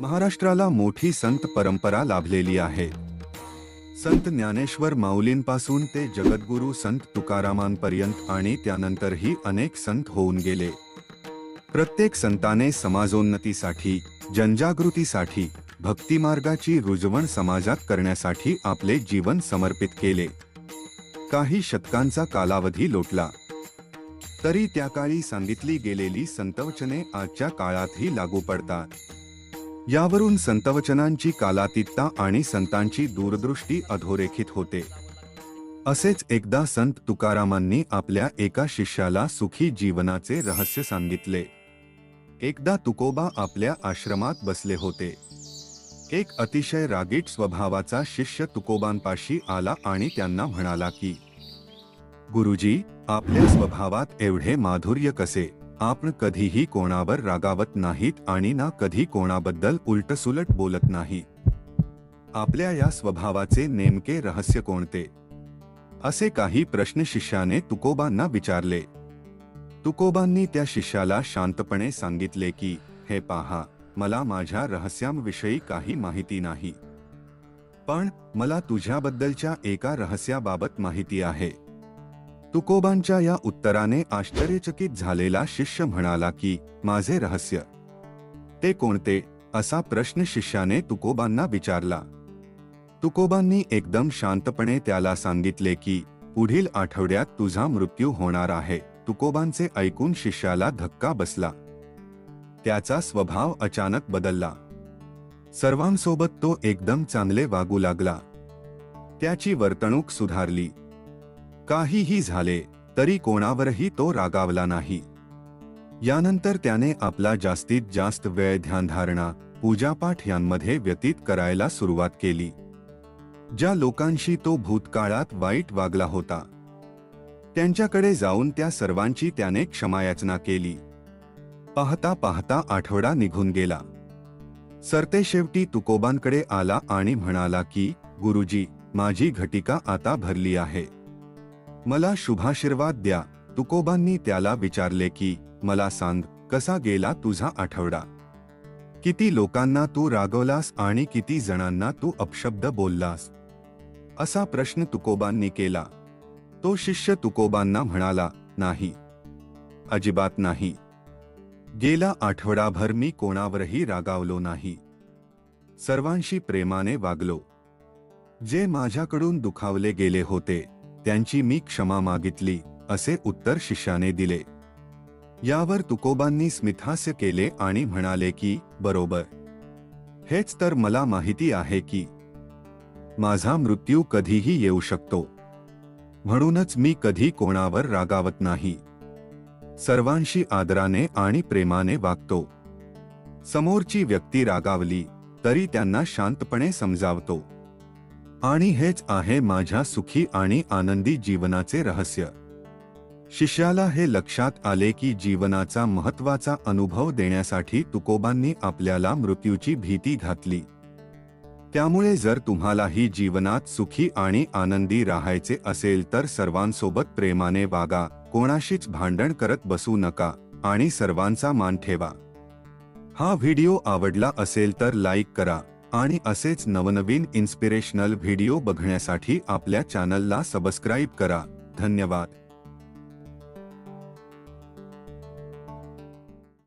महाराष्ट्राला मोठी संत परंपरा लाभलेली आहे. संत ज्ञानेश्वर माऊलींपासून ते जगद्गुरू संत तुकारामांपर्यंत आणि त्यानंतरही अनेक संत होऊन गेले. प्रत्येक संताने समाजोन्नतीसाठी जनजागृतीसाठी भक्तिमार्गाची रुजवण समाजात करण्यासाठी आपले जीवन समर्पित केले. काही शतकांचा कालावधी लोटला. तरी त्या काळी सांगितली गेलेली संतवचने आजच्या काळातही लागू पडतात. यावरून संतवचनांची कालातीतता आणि संतांची दूरदृष्टी अधोरेखित होते. असेच एकदा संत तुकारामांनी आपल्या एका शिष्याला सुखी जीवनाचे रहस्य सांगितले. एकदा तुकोबा आपल्या आश्रमात बसले होते. एक अतिशय रागीट स्वभावाचा शिष्य तुकोबांपाशी आला आणि त्यांना म्हणाला की गुरुजी आपल्या स्वभावात एवढे माधुर्य कसे? आपण कधीही कोणावर रागावत नाहीत आणि ना कधी कोणाबद्दल उलटसुलट बोलत नाही. आपल्या या स्वभावाचे नेमके रहस्य कोणते? असे काही प्रश्न शिष्याने तुकोबांना विचारले. तुकोबांनी त्या शिष्याला शांतपणे सांगितले की हे पहा मला माझ्या रहस्यांविषयी काही माहिती नाही. पण मला तुझ्याबद्दलच्या एका रहस्याबाबत माहिती आहे. तुकोबांच्या या उत्तराने आश्चर्यचकित झालेला शिष्य म्हणाला की माझे रहस्य. ते कोणते? असा प्रश्न शिष्याने तुकोबांना विचारला. तुकोबांनी एकदम शांतपणे त्याला सांगितले की पुढील आठवड्यात तुझा मृत्यू होणार आहे. तुकोबांचे ऐकून शिष्याला धक्का बसला. त्याचा स्वभाव अचानक बदलला. सर्वांसोबत तो एकदम चांगले वागू लागला. त्याची वर्तणूक सुधारली. काहीही झाले तरी कोणावरही तो रागावला नाही. यानंतर त्याने आपला जास्तीत जास्त वेळ ध्यानधारणा पूजापाठ यांमध्ये व्यतीत करायला सुरुवात केली. ज्या लोकांशी तो भूतकाळात वाईट वागला होता त्यांच्याकडे जाऊन त्या सर्वांची त्याने क्षमायाचना केली. पाहता पाहता आठवडा निघून गेला. सरते शेवटी तुकोबांकडे आला आणि म्हणाला की गुरुजी माझी घटिका आता भरली आहे. मला शुभाशीर्वाद द्या. तुकोबांनी त्याला विचारले की मला सांग कसा गेला तुझा आठवडा? किती लोकांना तू रागवलास आणि किती जणांना तू अपशब्द बोललास? असा प्रश्न तुकोबांनी केला. तो शिष्य तुकोबांना म्हणाला नाही. अजिबात नाही. गेला आठवडाभर मी कोणावरही रागावलो नाही. सर्वांशी प्रेमाने वागलो. जे माझ्याकडून दुखावले गेले होते त्यांची मी क्षमा मागितली असे उत्तर शिष्याने दिले. यावर तुकोबांनी स्मितहास्य केले आणि म्हणाले की बरोबर. हेच तर मला माहिती आहे की माझा मृत्यू कधीही येऊ शकतो. म्हणूनच मी कधी कोणावर रागावत नाही. सर्वांशी आदराने आणि प्रेमाने वागतो. समोरची व्यक्ती रागावली तरी त्यांना शांतपणे समजावतो. आणि हेच आहे माझ्या सुखी आणि आनंदी जीवनाचे रहस्य. शिष्याला हे लक्षात आले की जीवनाचा महत्त्वाचा अनुभव देण्यासाठी तुकोबांनी आपल्याला मृत्यूची भीती घातली. त्यामुळे जर तुम्हालाही जीवनात सुखी आणि आनंदी राहायचे असेल तर सर्वांसोबत प्रेमाने वागा कोणाशीच भांडण करत बसू नका आणि सर्वांचा मान ठेवा. हा व्हिडिओ आवडला असेल तर लाईक करा. आणि असेच नवनवीन इन्स्पिरेशनल व्हिडिओ बघण्यासाठी आपल्या चॅनलला सबस्क्राईब करा. धन्यवाद.